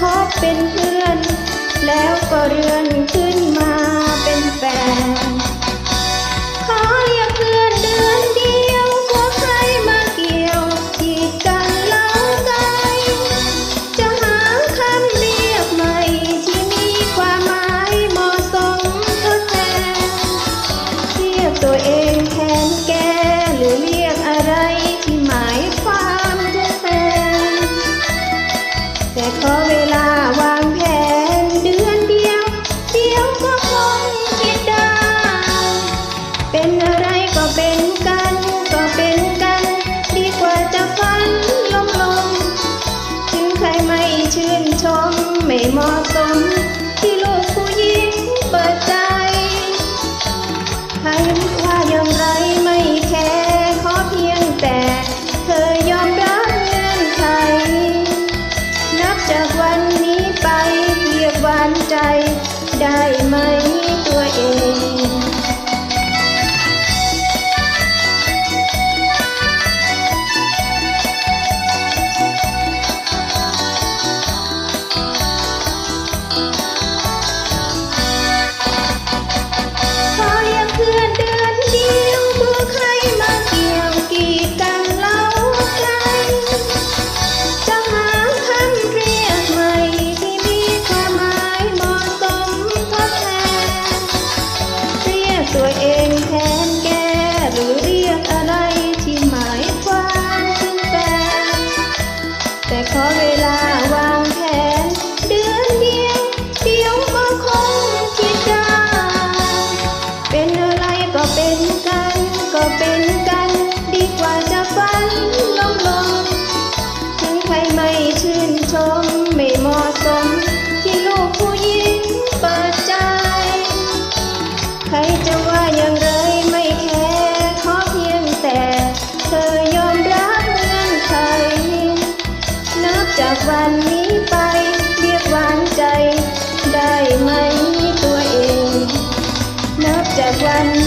คบเป็นเพื่อน แล้วก็เรือนขึ้นมาเป็นแฟน ที่ลกผู้หญิงเปิดใจ ใครว่าอย่างไรไม่แคร์ขอเพียงแต่เธอยอมรับเงื่อนไข นับจากวันนี้ไปเรียกวานใจได้ไหม para.